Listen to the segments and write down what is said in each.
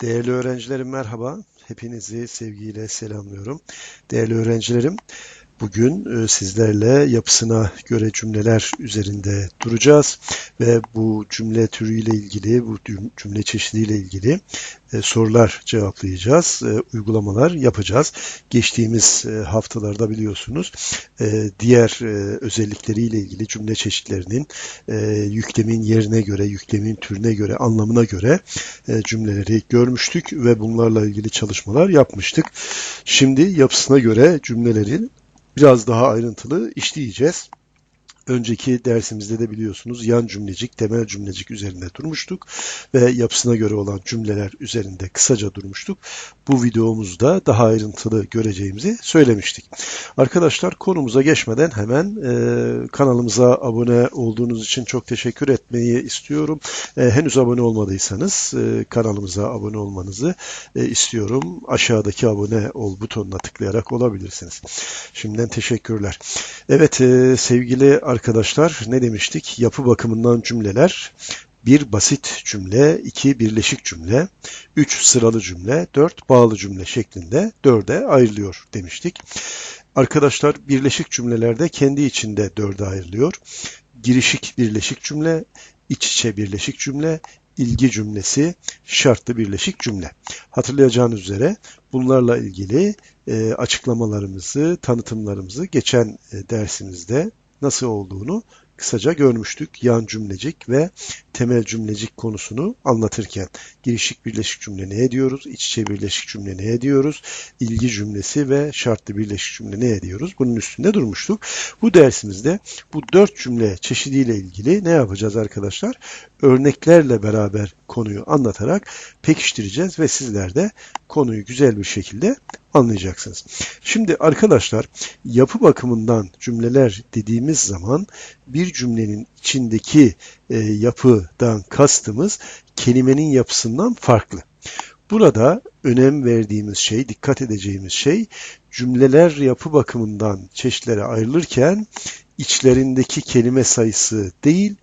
Değerli öğrencilerim merhaba. Hepinizi sevgiyle selamlıyorum. Değerli öğrencilerim, bugün e, sizlerle yapısına göre cümleler üzerinde duracağız ve bu cümle türüyle ilgili, bu cümle çeşidiyle ilgili e, sorular cevaplayacağız, e, uygulamalar yapacağız. Geçtiğimiz haftalarda biliyorsunuz diğer özellikleriyle ilgili cümle çeşitlerinin yüklemin yerine göre, yüklemin türüne göre, anlamına göre cümleleri görmüştük ve bunlarla ilgili çalışmalar yapmıştık. Şimdi yapısına göre cümlelerin biraz daha ayrıntılı işleyeceğiz. Önceki dersimizde de biliyorsunuz yan cümlecik, temel cümlecik üzerinde durmuştuk ve yapısına göre olan cümleler üzerinde kısaca durmuştuk. Bu videomuzda daha ayrıntılı göreceğimizi söylemiştik. Arkadaşlar konumuza geçmeden hemen e, kanalımıza abone olduğunuz için çok teşekkür etmeyi istiyorum. E, henüz abone olmadıysanız e, kanalımıza abone olmanızı e, istiyorum. Aşağıdaki abone ol butonuna tıklayarak olabilirsiniz. Şimdiden teşekkürler. Evet e, sevgili arkadaşlar ne demiştik? Yapı bakımından cümleler. Bir basit cümle, iki birleşik cümle, üç sıralı cümle, dört bağlı cümle şeklinde dörde ayrılıyor demiştik. Arkadaşlar birleşik cümlelerde kendi içinde dörde ayrılıyor. Girişik birleşik cümle, iç içe birleşik cümle, ilgi cümlesi, şartlı birleşik cümle. Hatırlayacağınız üzere bunlarla ilgili e, açıklamalarımızı, tanıtımlarımızı geçen e, dersimizde nasıl olduğunu kısaca görmüştük. Yan cümlecik ve temel cümlecik konusunu anlatırken. Girişik birleşik cümle ne ediyoruz? İç içe birleşik cümle ne ediyoruz? İlgi cümlesi ve şartlı birleşik cümle ne ediyoruz? Bunun üstünde durmuştuk. Bu dersimizde bu dört cümle çeşidiyle ilgili ne yapacağız arkadaşlar? Örneklerle beraber konuyu anlatarak pekiştireceğiz ve sizler de konuyu güzel bir şekilde anlayacaksınız. Şimdi arkadaşlar yapı bakımından cümleler dediğimiz zaman bir cümlenin içindeki e, yapıdan kastımız kelimenin yapısından farklı. Burada önem verdiğimiz şey, dikkat edeceğimiz şey cümleler yapı bakımından çeşitlere ayrılırken içlerindeki kelime sayısı değil,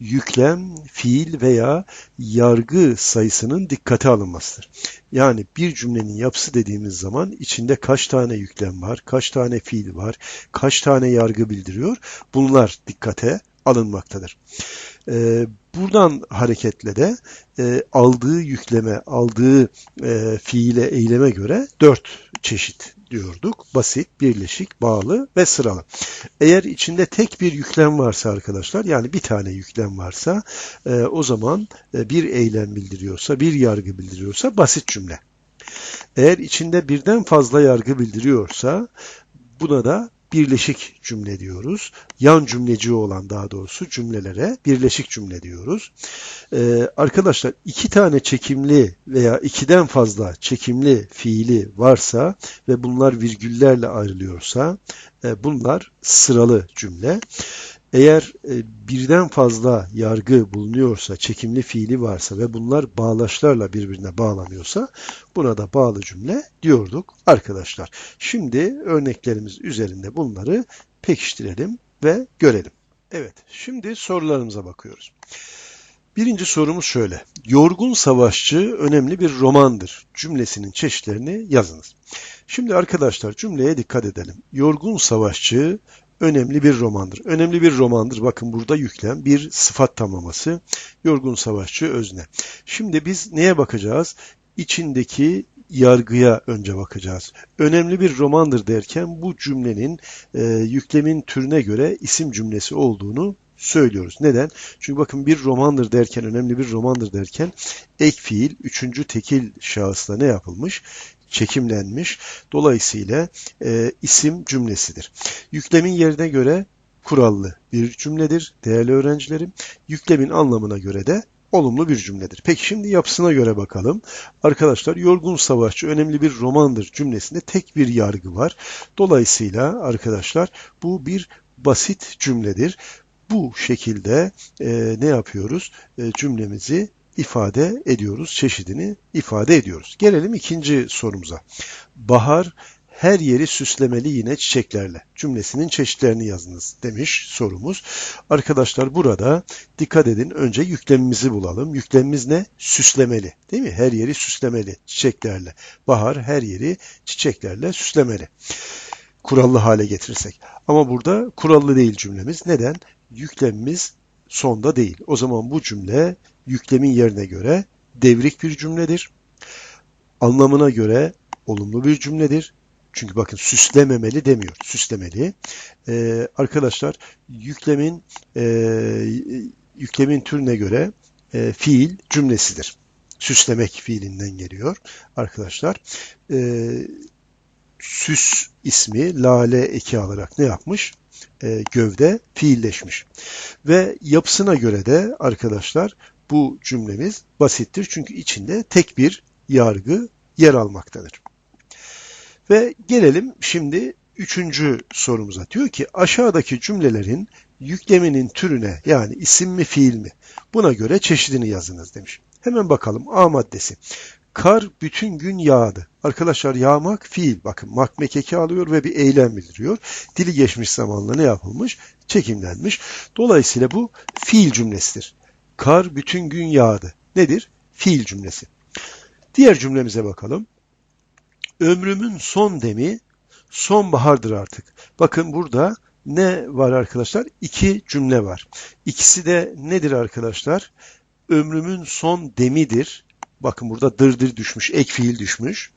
yüklem, fiil veya yargı sayısının dikkate alınmasıdır. Yani bir cümlenin yapısı dediğimiz zaman içinde kaç tane yüklem var, kaç tane fiil var, kaç tane yargı bildiriyor bunlar dikkate alınmaktadır. Ee, buradan hareketle de e, aldığı yükleme, aldığı e, fiile, eyleme göre çeşit diyorduk. Basit, birleşik, bağlı ve sıralı. Eğer içinde tek bir yüklem varsa arkadaşlar yani bir tane yüklem varsa e, o zaman e, bir eylem bildiriyorsa, bir yargı bildiriyorsa basit cümle. Eğer içinde birden fazla yargı bildiriyorsa buna da birleşik cümle diyoruz. Yan cümleci olan daha doğrusu cümlelere birleşik cümle diyoruz. Ee, arkadaşlar iki tane çekimli veya ikiden fazla çekimli fiili varsa ve bunlar virgüllerle ayrılıyorsa e, bunlar sıralı cümle. Eğer e, birden fazla yargı bulunuyorsa, çekimli fiili varsa ve bunlar bağlaçlarla birbirine bağlanıyorsa buna da bağlı cümle diyorduk arkadaşlar. Şimdi örneklerimiz üzerinde bunları pekiştirelim ve görelim. Evet, şimdi sorularımıza bakıyoruz. Birinci sorumuz şöyle. Yorgun Savaşçı önemli bir romandır cümlesinin çeşitlerini yazınız. Şimdi arkadaşlar cümleye dikkat edelim. Yorgun Savaşçı önemli bir romandır. Önemli bir romandır. Bakın burada yüklem bir sıfat tamlaması. Yorgun Savaşçı özne. Şimdi biz neye bakacağız? İçindeki yargıya önce bakacağız. Önemli bir romandır derken bu cümlenin e, yüklemin türüne göre isim cümlesi olduğunu söylüyoruz. Neden? Çünkü bakın bir romandır derken, önemli bir romandır derken ek fiil üçüncü tekil şahısla ne yapılmış? Çekimlenmiş. Dolayısıyla e, isim cümlesidir. Yüklemin yerine göre kurallı bir cümledir değerli öğrencilerim. Yüklemin anlamına göre de olumlu bir cümledir. Peki şimdi yapısına göre bakalım. Arkadaşlar Yorgun Savaşçı önemli bir romandır cümlesinde tek bir yargı var. Dolayısıyla arkadaşlar bu bir basit cümledir. Bu şekilde e, ne yapıyoruz? E, cümlemizi ifade ediyoruz, çeşidini ifade ediyoruz. Gelelim ikinci sorumuza. Bahar her yeri süslemeli yine çiçeklerle. Cümlesinin çeşitlerini yazınız demiş sorumuz. Arkadaşlar burada dikkat edin önce yüklemimizi bulalım. Yüklemimiz ne? Süslemeli. Değil mi? Her yeri süslemeli çiçeklerle. Bahar her yeri çiçeklerle süslemeli. Kurallı hale getirirsek. Ama burada kurallı değil cümlemiz. Neden? Yüklemimiz sonda değil. O zaman bu cümle yüklemin yerine göre devrik bir cümledir. Anlamına göre olumlu bir cümledir. Çünkü bakın süslememeli demiyor. Süslemeli. Ee, arkadaşlar yüklemin e, yüklemin türüne göre e, fiil cümlesidir. Süslemek fiilinden geliyor arkadaşlar. E, süs ismi lale eki alarak ne yapmış? E, gövde fiilleşmiş. Ve yapısına göre de arkadaşlar bu cümlemiz basittir. Çünkü içinde tek bir yargı yer almaktadır. Ve gelelim şimdi üçüncü sorumuza. Diyor ki aşağıdaki cümlelerin yükleminin türüne yani isim mi fiil mi buna göre çeşidini yazınız demiş. Hemen bakalım A maddesi. Kar bütün gün yağdı. Arkadaşlar yağmak fiil. Bakın mak mekeki alıyor ve bir eylem bildiriyor. Dili geçmiş zamanla ne yapılmış? Çekimlenmiş. Dolayısıyla bu fiil cümlesidir. Kar bütün gün yağdı. Nedir? Fiil cümlesi. Diğer cümlemize bakalım. Ömrümün son demi sonbahardır artık. Bakın burada ne var arkadaşlar? İki cümle var. İkisi de nedir arkadaşlar? Ömrümün son demidir. Bakın burada dırdır düşmüş, ek fiil düşmüş.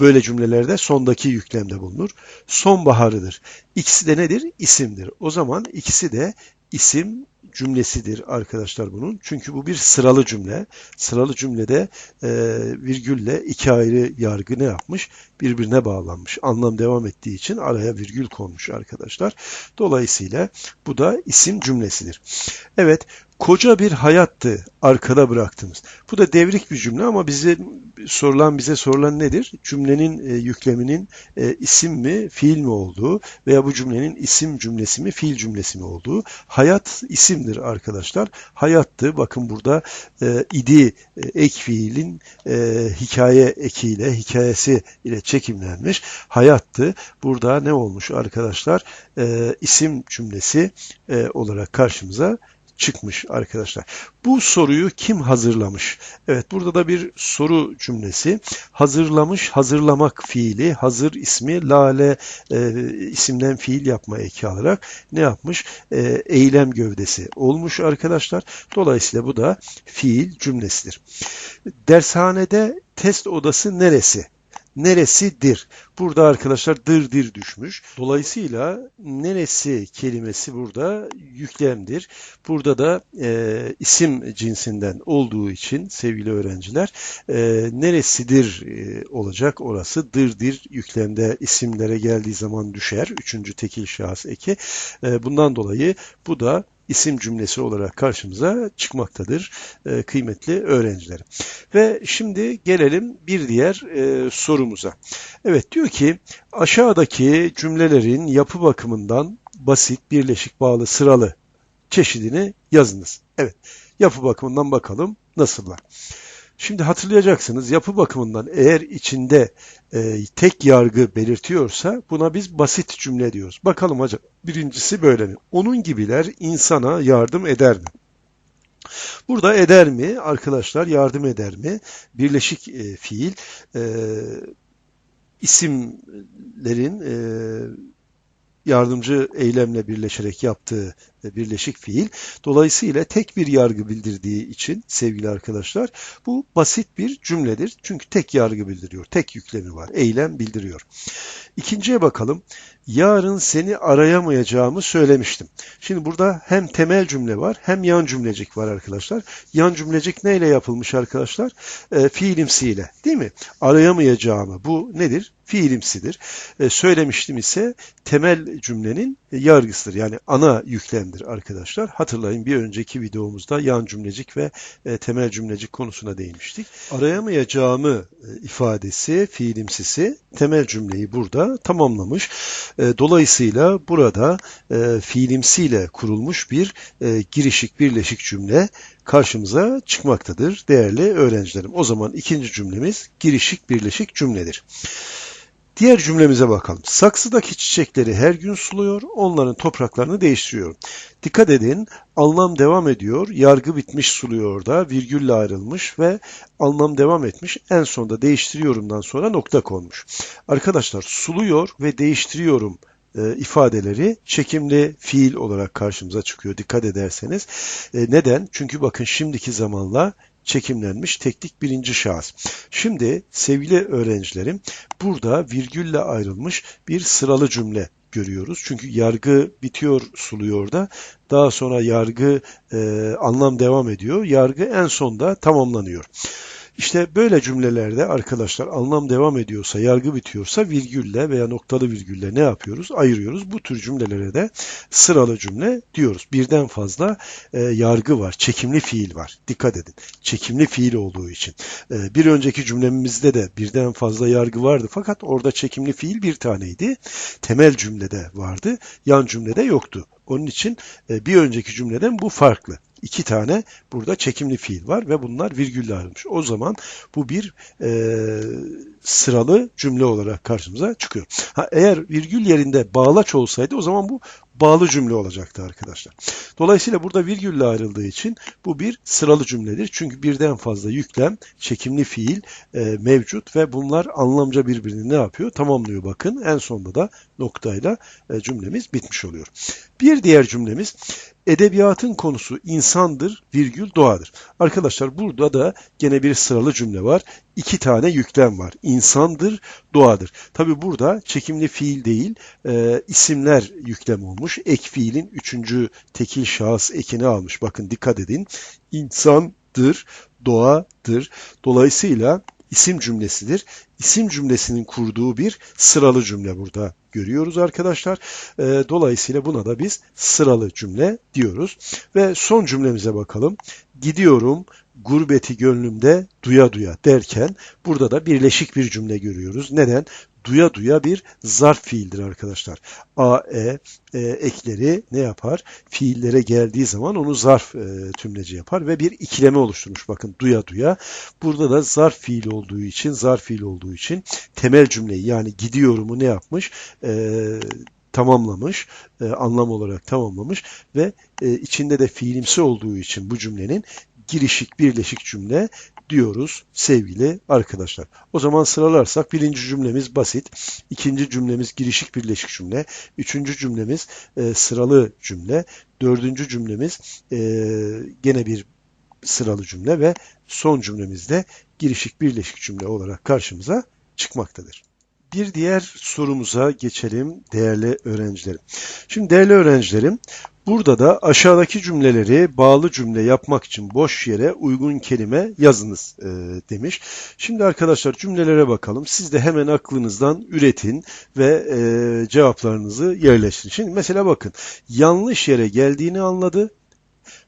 Böyle cümlelerde sondaki yüklemde bulunur. Sonbaharıdır. İkisi de nedir? İsimdir. O zaman ikisi de isim cümlesidir arkadaşlar bunun. Çünkü bu bir sıralı cümle. Sıralı cümlede e, virgülle iki ayrı yargı ne yapmış? Birbirine bağlanmış. Anlam devam ettiği için araya virgül konmuş arkadaşlar. Dolayısıyla bu da isim cümlesidir. Evet, koca bir hayattı arkada bıraktığımız. Bu da devrik bir cümle ama bize sorulan bize sorulan nedir? Cümlenin e, yükleminin e, isim mi, fiil mi olduğu veya bu cümlenin isim cümlesi mi, fiil cümlesi mi olduğu. Hayat isimdir arkadaşlar. Hayattı. Bakın burada e, idi e, ek fiilin e, hikaye ekiyle, hikayesi ile çekimlenmiş. Hayattı. Burada ne olmuş arkadaşlar? E, isim cümlesi e, olarak karşımıza çıkmış arkadaşlar. Bu soruyu kim hazırlamış? Evet burada da bir soru cümlesi. Hazırlamış, hazırlamak fiili, hazır ismi, lale e, isimden fiil yapma eki alarak ne yapmış? E, eylem gövdesi olmuş arkadaşlar. Dolayısıyla bu da fiil cümlesidir. Dershanede test odası neresi? Neresidir? Burada arkadaşlar dır dir düşmüş. Dolayısıyla neresi kelimesi burada yüklemdir. Burada da e, isim cinsinden olduğu için sevgili öğrenciler e, neresidir e, olacak orası dırdir yüklemde isimlere geldiği zaman düşer. Üçüncü tekil şahıs eki. E, bundan dolayı bu da isim cümlesi olarak karşımıza çıkmaktadır e, kıymetli öğrencilerim. Ve şimdi gelelim bir diğer e, sorumuza. Evet diyor ki aşağıdaki cümlelerin yapı bakımından basit, birleşik, bağlı, sıralı çeşidini yazınız. Evet yapı bakımından bakalım nasıllar. Şimdi hatırlayacaksınız yapı bakımından eğer içinde e, tek yargı belirtiyorsa buna biz basit cümle diyoruz. Bakalım hocam birincisi böyle mi? Onun gibiler insana yardım eder mi? Burada eder mi arkadaşlar yardım eder mi? Birleşik e, fiil e, isimlerin e, yardımcı eylemle birleşerek yaptığı birleşik fiil. Dolayısıyla tek bir yargı bildirdiği için sevgili arkadaşlar bu basit bir cümledir. Çünkü tek yargı bildiriyor. Tek yüklemi var. Eylem bildiriyor. İkinciye bakalım. Yarın seni arayamayacağımı söylemiştim. Şimdi burada hem temel cümle var hem yan cümlecik var arkadaşlar. Yan cümlecik neyle yapılmış arkadaşlar? E, fiilimsiyle değil mi? Arayamayacağımı bu nedir? Fiilimsidir. E, söylemiştim ise temel cümlenin yargısıdır. Yani ana yüklemdir arkadaşlar. Hatırlayın bir önceki videomuzda yan cümlecik ve e, temel cümlecik konusuna değinmiştik. Arayamayacağımı e, ifadesi, fiilimsisi temel cümleyi burada tamamlamış. E, dolayısıyla burada e, fiilimsiyle kurulmuş bir e, girişik birleşik cümle karşımıza çıkmaktadır değerli öğrencilerim. O zaman ikinci cümlemiz girişik birleşik cümledir. Diğer cümlemize bakalım. Saksıdaki çiçekleri her gün suluyor, onların topraklarını değiştiriyorum. Dikkat edin, anlam devam ediyor, yargı bitmiş suluyor da virgülle ayrılmış ve anlam devam etmiş. En sonda değiştiriyorumdan sonra nokta konmuş. Arkadaşlar suluyor ve değiştiriyorum e, ifadeleri çekimli fiil olarak karşımıza çıkıyor dikkat ederseniz. E, neden? Çünkü bakın şimdiki zamanla çekimlenmiş teknik birinci şahıs. Şimdi sevgili öğrencilerim burada virgülle ayrılmış bir sıralı cümle görüyoruz. Çünkü yargı bitiyor suluyor da daha sonra yargı e, anlam devam ediyor. Yargı en sonda tamamlanıyor. İşte böyle cümlelerde arkadaşlar anlam devam ediyorsa, yargı bitiyorsa virgülle veya noktalı virgülle ne yapıyoruz? Ayırıyoruz. Bu tür cümlelere de sıralı cümle diyoruz. Birden fazla e, yargı var, çekimli fiil var. Dikkat edin. Çekimli fiil olduğu için. E, bir önceki cümlemizde de birden fazla yargı vardı fakat orada çekimli fiil bir taneydi. Temel cümlede vardı, yan cümlede yoktu. Onun için e, bir önceki cümleden bu farklı iki tane burada çekimli fiil var ve bunlar virgülle ayrılmış. O zaman bu bir e, sıralı cümle olarak karşımıza çıkıyor. Ha, eğer virgül yerinde bağlaç olsaydı o zaman bu bağlı cümle olacaktı arkadaşlar. Dolayısıyla burada virgülle ayrıldığı için bu bir sıralı cümledir. Çünkü birden fazla yüklem, çekimli fiil e, mevcut ve bunlar anlamca birbirini ne yapıyor? Tamamlıyor bakın. En sonunda da noktayla e, cümlemiz bitmiş oluyor. Bir diğer cümlemiz edebiyatın konusu insandır, virgül doğadır. Arkadaşlar burada da gene bir sıralı cümle var. İki tane yüklem var. İnsandır, doğadır. Tabi burada çekimli fiil değil, e, isimler yüklem olmuş. Ek fiilin üçüncü tekil şahıs ekini almış. Bakın dikkat edin. İnsandır, doğadır. Dolayısıyla isim cümlesidir. İsim cümlesinin kurduğu bir sıralı cümle burada görüyoruz arkadaşlar. E, dolayısıyla buna da biz sıralı cümle diyoruz. Ve son cümlemize bakalım. Gidiyorum gurbeti gönlümde duya duya derken burada da birleşik bir cümle görüyoruz. Neden? duya duya bir zarf fiildir arkadaşlar. A, E, e ekleri ne yapar? Fiillere geldiği zaman onu zarf e, tümleci yapar ve bir ikileme oluşturmuş. Bakın duya duya. Burada da zarf fiil olduğu için, zarf fiil olduğu için temel cümleyi yani gidiyorumu ne yapmış? E, tamamlamış, e, anlam olarak tamamlamış ve e, içinde de fiilimsi olduğu için bu cümlenin girişik birleşik cümle diyoruz sevgili arkadaşlar. O zaman sıralarsak birinci cümlemiz basit, ikinci cümlemiz girişik birleşik cümle, üçüncü cümlemiz e, sıralı cümle, dördüncü cümlemiz e, gene bir sıralı cümle ve son cümlemizde girişik birleşik cümle olarak karşımıza çıkmaktadır. Bir diğer sorumuza geçelim değerli öğrencilerim. Şimdi değerli öğrencilerim Burada da aşağıdaki cümleleri bağlı cümle yapmak için boş yere uygun kelime yazınız e, demiş. Şimdi arkadaşlar cümlelere bakalım. Siz de hemen aklınızdan üretin ve e, cevaplarınızı yerleştirin. Şimdi mesela bakın yanlış yere geldiğini anladı.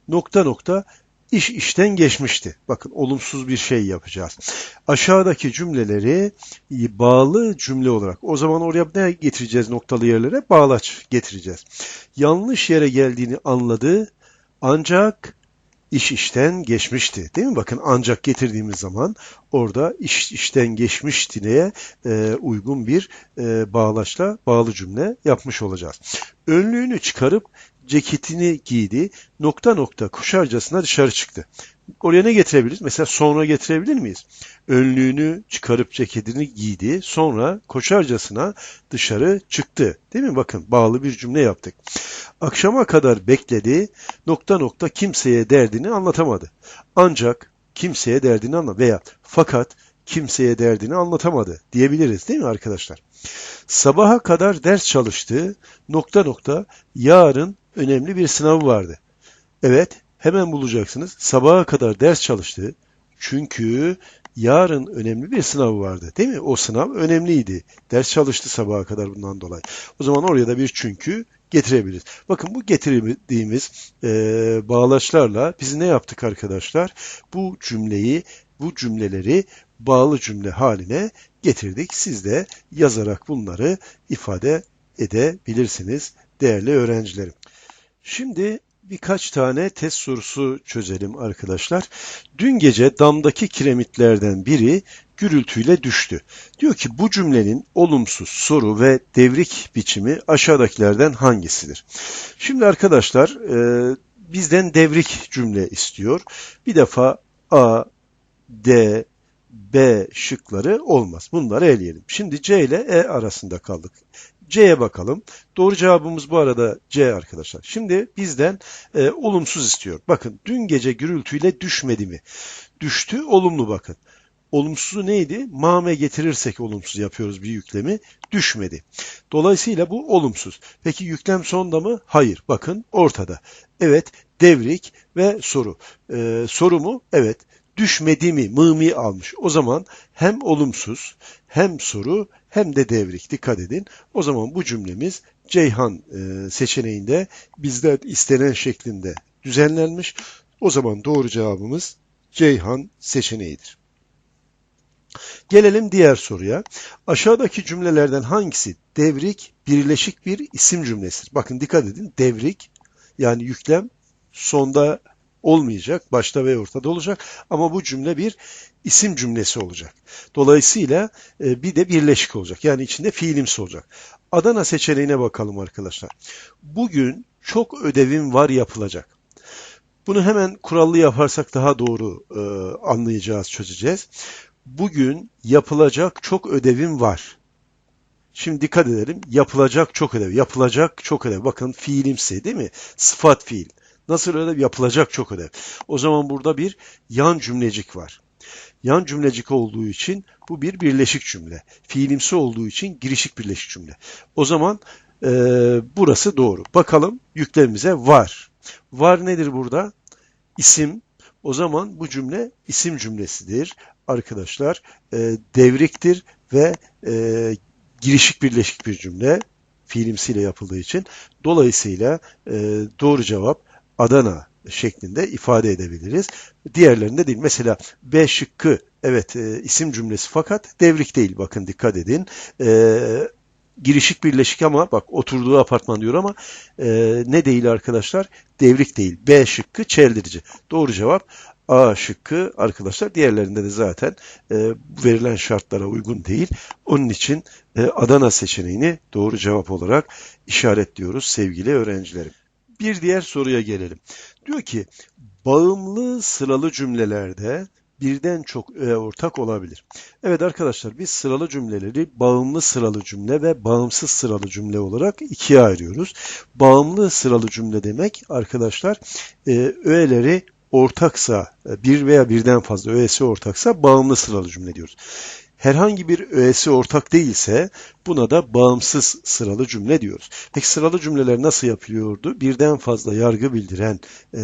Nokta nokta iş işten geçmişti. Bakın olumsuz bir şey yapacağız. Aşağıdaki cümleleri bağlı cümle olarak o zaman oraya ne getireceğiz noktalı yerlere? Bağlaç getireceğiz. Yanlış yere geldiğini anladı ancak iş işten geçmişti. Değil mi? Bakın ancak getirdiğimiz zaman orada iş işten geçmişti neye e, uygun bir e, bağlaçla bağlı cümle yapmış olacağız. Önlüğünü çıkarıp ceketini giydi. Nokta nokta kuşarcasına dışarı çıktı. Oraya ne getirebiliriz? Mesela sonra getirebilir miyiz? Önlüğünü çıkarıp ceketini giydi. Sonra koşarcasına dışarı çıktı. Değil mi? Bakın bağlı bir cümle yaptık. Akşama kadar bekledi. Nokta nokta kimseye derdini anlatamadı. Ancak kimseye derdini anlamadı veya fakat kimseye derdini anlatamadı diyebiliriz değil mi arkadaşlar? Sabaha kadar ders çalıştı. Nokta nokta yarın önemli bir sınavı vardı. Evet, hemen bulacaksınız. Sabaha kadar ders çalıştı. Çünkü yarın önemli bir sınavı vardı. Değil mi? O sınav önemliydi. Ders çalıştı sabaha kadar bundan dolayı. O zaman oraya da bir çünkü getirebiliriz. Bakın bu getirdiğimiz e, bağlaçlarla biz ne yaptık arkadaşlar? Bu cümleyi, bu cümleleri bağlı cümle haline getirdik. Siz de yazarak bunları ifade edebilirsiniz değerli öğrencilerim. Şimdi birkaç tane test sorusu çözelim arkadaşlar. Dün gece damdaki kiremitlerden biri gürültüyle düştü. Diyor ki bu cümlenin olumsuz soru ve devrik biçimi aşağıdakilerden hangisidir? Şimdi arkadaşlar e, bizden devrik cümle istiyor. Bir defa A, D, B şıkları olmaz. Bunları eleyelim. Şimdi C ile E arasında kaldık. C'ye bakalım. Doğru cevabımız bu arada C arkadaşlar. Şimdi bizden e, olumsuz istiyor. Bakın dün gece gürültüyle düşmedi mi? Düştü olumlu bakın. Olumsuzu neydi? Mame getirirsek olumsuz yapıyoruz bir yüklemi. Düşmedi. Dolayısıyla bu olumsuz. Peki yüklem sonda mı? Hayır. Bakın ortada. Evet devrik ve soru. Ee, soru mu? Evet. Düşmedi mi? Mı almış. O zaman hem olumsuz hem soru hem de devrik. Dikkat edin. O zaman bu cümlemiz Ceyhan e, seçeneğinde bizden istenen şeklinde düzenlenmiş. O zaman doğru cevabımız Ceyhan seçeneğidir. Gelelim diğer soruya. Aşağıdaki cümlelerden hangisi devrik birleşik bir isim cümlesidir? Bakın dikkat edin. Devrik yani yüklem sonda olmayacak, başta ve ortada olacak ama bu cümle bir isim cümlesi olacak. Dolayısıyla e, bir de birleşik olacak. Yani içinde fiilimsi olacak. Adana seçeneğine bakalım arkadaşlar. Bugün çok ödevim var yapılacak. Bunu hemen kurallı yaparsak daha doğru e, anlayacağız, çözeceğiz. Bugün yapılacak çok ödevim var. Şimdi dikkat edelim. Yapılacak çok ödev. Yapılacak çok ödev. Bakın fiilimsi değil mi? Sıfat fiil. Nasıl ödev? Yapılacak çok ödev. O zaman burada bir yan cümlecik var. Yan cümlecik olduğu için bu bir birleşik cümle. Fiilimsi olduğu için girişik birleşik cümle. O zaman e, burası doğru. Bakalım yüklemimize var. Var nedir burada? İsim. O zaman bu cümle isim cümlesidir. Arkadaşlar e, devriktir ve e, girişik birleşik bir cümle fiilimsiyle yapıldığı için. Dolayısıyla e, doğru cevap Adana şeklinde ifade edebiliriz. Diğerlerinde değil. Mesela B şıkkı evet e, isim cümlesi fakat devrik değil. Bakın dikkat edin. E, girişik birleşik ama bak oturduğu apartman diyor ama e, ne değil arkadaşlar? Devrik değil. B şıkkı çeldirici. Doğru cevap A şıkkı arkadaşlar. Diğerlerinde de zaten e, verilen şartlara uygun değil. Onun için e, Adana seçeneğini doğru cevap olarak işaretliyoruz sevgili öğrencilerim. Bir diğer soruya gelelim. Diyor ki bağımlı sıralı cümlelerde birden çok öğe ortak olabilir. Evet arkadaşlar biz sıralı cümleleri bağımlı sıralı cümle ve bağımsız sıralı cümle olarak ikiye ayırıyoruz. Bağımlı sıralı cümle demek arkadaşlar e, öğeleri ortaksa bir veya birden fazla öğesi ortaksa bağımlı sıralı cümle diyoruz herhangi bir öğesi ortak değilse buna da bağımsız sıralı cümle diyoruz. Peki sıralı cümleler nasıl yapılıyordu? Birden fazla yargı bildiren e,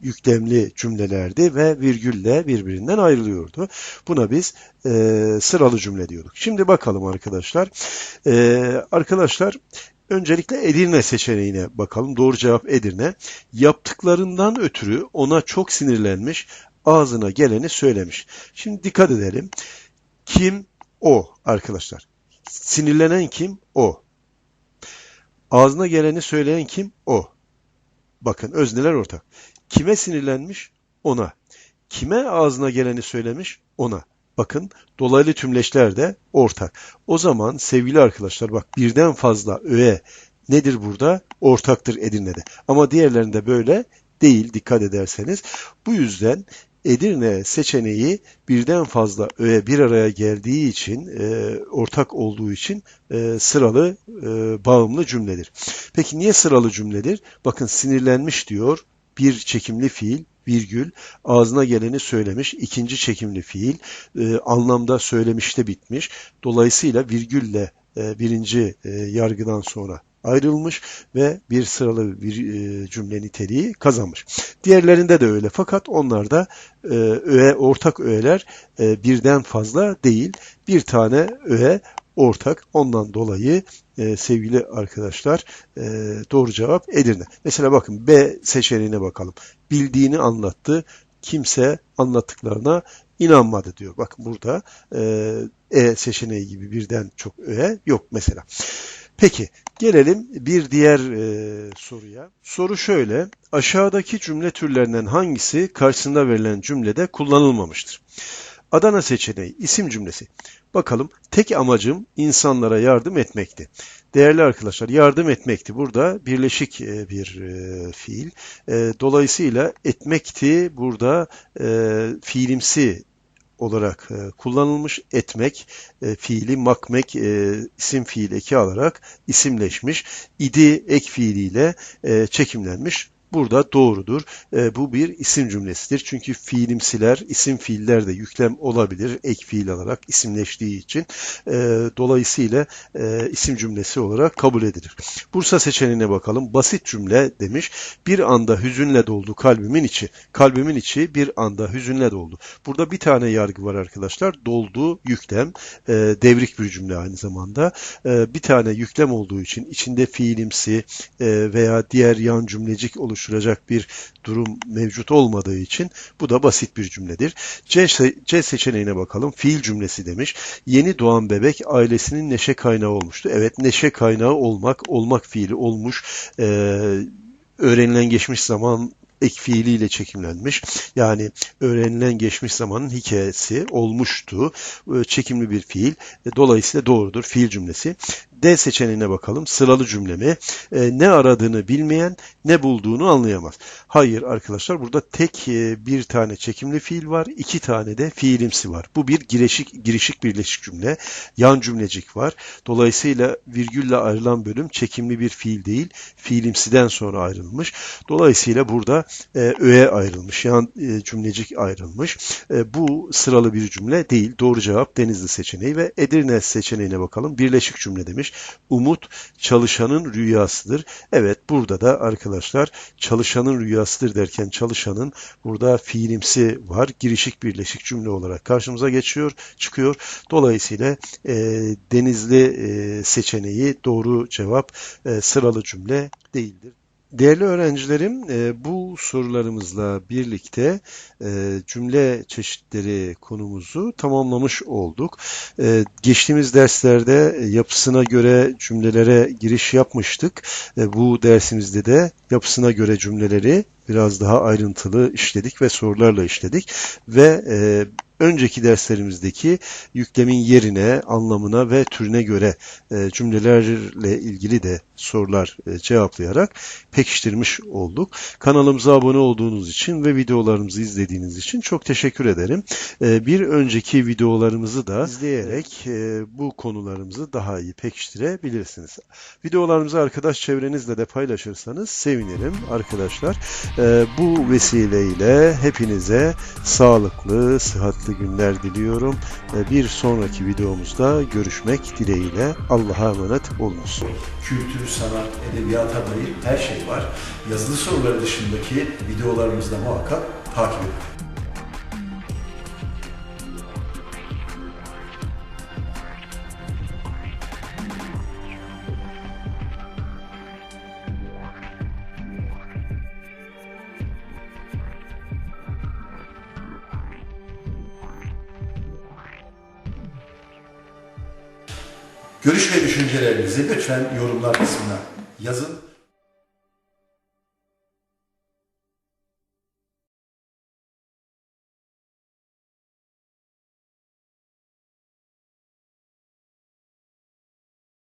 yüklemli cümlelerdi ve virgülle birbirinden ayrılıyordu. Buna biz e, sıralı cümle diyorduk. Şimdi bakalım arkadaşlar. E, arkadaşlar Öncelikle Edirne seçeneğine bakalım. Doğru cevap Edirne. Yaptıklarından ötürü ona çok sinirlenmiş, ağzına geleni söylemiş. Şimdi dikkat edelim. Kim? O arkadaşlar. Sinirlenen kim? O. Ağzına geleni söyleyen kim? O. Bakın özneler ortak. Kime sinirlenmiş? Ona. Kime ağzına geleni söylemiş? Ona. Bakın dolaylı tümleşler de ortak. O zaman sevgili arkadaşlar bak birden fazla öğe nedir burada? Ortaktır Edirne'de. Ama diğerlerinde böyle değil dikkat ederseniz. Bu yüzden Edirne seçeneği birden fazla öğe bir araya geldiği için, e, ortak olduğu için e, sıralı e, bağımlı cümledir. Peki niye sıralı cümledir? Bakın sinirlenmiş diyor, bir çekimli fiil, virgül, ağzına geleni söylemiş, ikinci çekimli fiil, e, anlamda söylemişte bitmiş. Dolayısıyla virgülle e, birinci e, yargıdan sonra ayrılmış ve bir sıralı bir e, cümle niteliği kazanmış. Diğerlerinde de öyle fakat onlarda e, öğe, ortak öğeler e, birden fazla değil. Bir tane öğe ortak. Ondan dolayı e, sevgili arkadaşlar e, doğru cevap Edirne. Mesela bakın B seçeneğine bakalım. Bildiğini anlattı. Kimse anlattıklarına inanmadı diyor. Bakın burada e, E seçeneği gibi birden çok öğe yok mesela. Peki gelelim bir diğer e, soruya. Soru şöyle. Aşağıdaki cümle türlerinden hangisi karşısında verilen cümlede kullanılmamıştır? Adana seçeneği isim cümlesi. Bakalım tek amacım insanlara yardım etmekti. Değerli arkadaşlar yardım etmekti. Burada birleşik e, bir e, fiil. E, Dolayısıyla etmekti burada fiilimsi olarak e, kullanılmış etmek e, fiili makmek e, isim fiil eki alarak isimleşmiş idi ek fiiliyle e, çekimlenmiş burada doğrudur. E, bu bir isim cümlesidir. Çünkü fiilimsiler, isim fiiller de yüklem olabilir ek fiil alarak isimleştiği için. E, dolayısıyla e, isim cümlesi olarak kabul edilir. Bursa seçeneğine bakalım. Basit cümle demiş. Bir anda hüzünle doldu kalbimin içi. Kalbimin içi bir anda hüzünle doldu. Burada bir tane yargı var arkadaşlar. Doldu yüklem. E, devrik bir cümle aynı zamanda. E, bir tane yüklem olduğu için içinde fiilimsi e, veya diğer yan cümlecik oluşturacak bir durum mevcut olmadığı için bu da basit bir cümledir. C, C seçeneğine bakalım. Fiil cümlesi demiş. Yeni doğan bebek ailesinin neşe kaynağı olmuştu. Evet neşe kaynağı olmak, olmak fiili olmuş. E, öğrenilen geçmiş zaman ek fiiliyle çekimlenmiş. Yani öğrenilen geçmiş zamanın hikayesi olmuştu. E, Çekimli bir fiil. E, Dolayısıyla doğrudur fiil cümlesi. D seçeneğine bakalım. Sıralı cümle mi? E, ne aradığını bilmeyen ne bulduğunu anlayamaz. Hayır arkadaşlar burada tek e, bir tane çekimli fiil var. iki tane de fiilimsi var. Bu bir girişik, girişik birleşik cümle. Yan cümlecik var. Dolayısıyla virgülle ayrılan bölüm çekimli bir fiil değil. Fiilimsiden sonra ayrılmış. Dolayısıyla burada e, öğe ayrılmış. Yan e, cümlecik ayrılmış. E, bu sıralı bir cümle değil. Doğru cevap Denizli seçeneği ve Edirne seçeneğine bakalım. Birleşik cümle demiş. Umut çalışanın rüyasıdır. Evet burada da arkadaşlar çalışanın rüyasıdır derken çalışanın burada fiilimsi var. Girişik birleşik cümle olarak karşımıza geçiyor, çıkıyor. Dolayısıyla e, Denizli e, seçeneği doğru cevap e, sıralı cümle değildir. Değerli öğrencilerim, e, bu sorularımızla birlikte e, cümle çeşitleri konumuzu tamamlamış olduk. E, Geçtiğimiz derslerde yapısına göre cümlelere giriş yapmıştık. Bu dersimizde de yapısına göre cümleleri biraz daha ayrıntılı işledik ve sorularla işledik ve önceki derslerimizdeki yüklemin yerine, anlamına ve türüne göre e, cümlelerle ilgili de sorular e, cevaplayarak pekiştirmiş olduk. Kanalımıza abone olduğunuz için ve videolarımızı izlediğiniz için çok teşekkür ederim. E, Bir önceki videolarımızı da izleyerek bu konularımızı daha iyi pekiştirebilirsiniz. Videolarımızı arkadaş çevrenizle de paylaşırsanız sevinirim arkadaşlar. Bu vesileyle hepinize sağlıklı, sıhhatli günler diliyorum. Bir sonraki videomuzda görüşmek dileğiyle Allah'a emanet olunuz. kültür, sanat, edebiyata dair her şey var. Yazılı soruları dışındaki videolarımızda muhakkak takip edin. Lütfen yorumlar kısmına yazın.